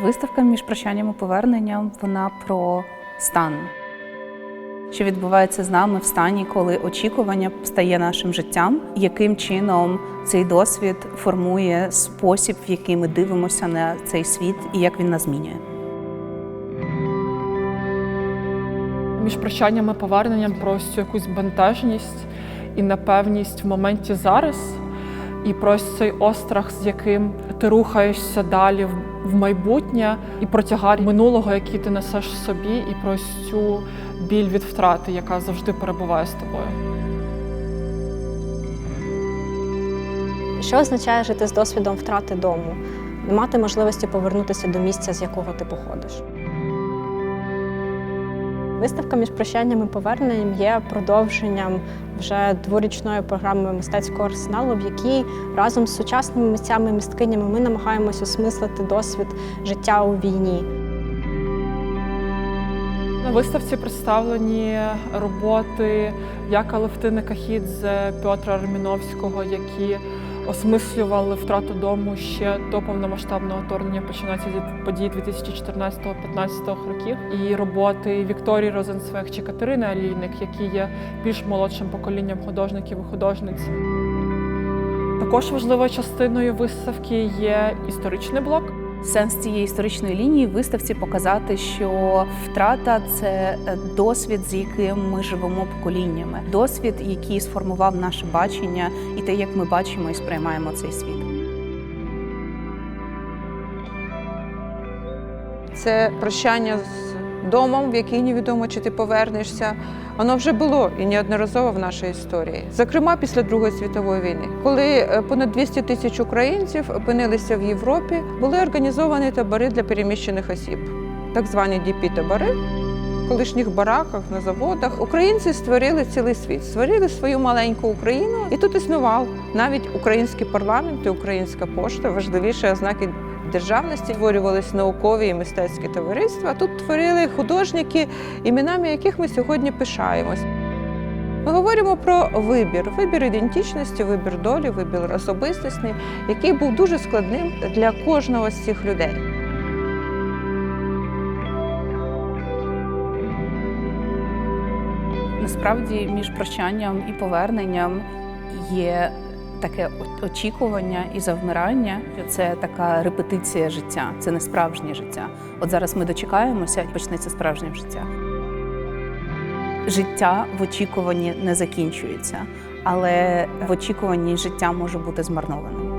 Виставка між прощанням і поверненням вона про стан. Що відбувається з нами в стані, коли очікування стає нашим життям, яким чином цей досвід формує спосіб, в який ми дивимося на цей світ і як він нас змінює. Між прощанням і поверненням про ось цю якусь бентежність і непевність в моменті зараз, і про ось цей острах, з яким ти рухаєшся далі в- майбутнє, і про тягар минулого, який ти несеш в собі, і про цю біль від втрати, яка завжди перебуває з тобою. Що означає жити з досвідом втрати дому, не мати можливості повернутися до місця, з якого ти походиш? Виставка між прощанням і поверненням є продовженням вже дворічної програми мистецького арсеналу, в якій разом з сучасними митцями і мисткинями ми намагаємося осмислити досвід життя у війні. На виставці представлені роботи Яка Левтини Кахідзе, Петра Арміновського, які осмислювали втрату дому ще до повномасштабного вторгнення, починаючи від подій 2014-15 років, і роботи Вікторії Розенцвех чи Катерини Алійник, які є більш молодшим поколінням художників і художниць. Також важливою частиною виставки є історичний блок. Сенс цієї історичної лінії в виставці показати, що втрата це е, досвід, з яким ми живемо поколіннями, досвід, який сформував наше бачення і те, як ми бачимо і сприймаємо цей світ. Це прощання з домом, в який невідомо, чи ти повернешся. Воно вже було і неодноразово в нашій історії. Зокрема, після Другої світової війни, коли е, понад 200 тисяч українців опинилися в Європі, були організовані табори для переміщених осіб, так звані діпі-табори. В колишніх бараках на заводах українці створили цілий світ, створили свою маленьку Україну, і тут існував навіть український парламент і українська пошта, важливіші ознаки державності створювалися наукові і мистецькі товариства. Тут творили художники, іменами яких ми сьогодні пишаємось. Ми говоримо про вибір, вибір ідентичності, вибір долі, вибір особистості, який був дуже складним для кожного з цих людей. Насправді між прощанням і поверненням є таке очікування і завмирання. Це така репетиція життя, це не справжнє життя. От зараз ми дочекаємося і почнеться справжнє життя. Життя в очікуванні не закінчується, але в очікуванні життя може бути змарнованим.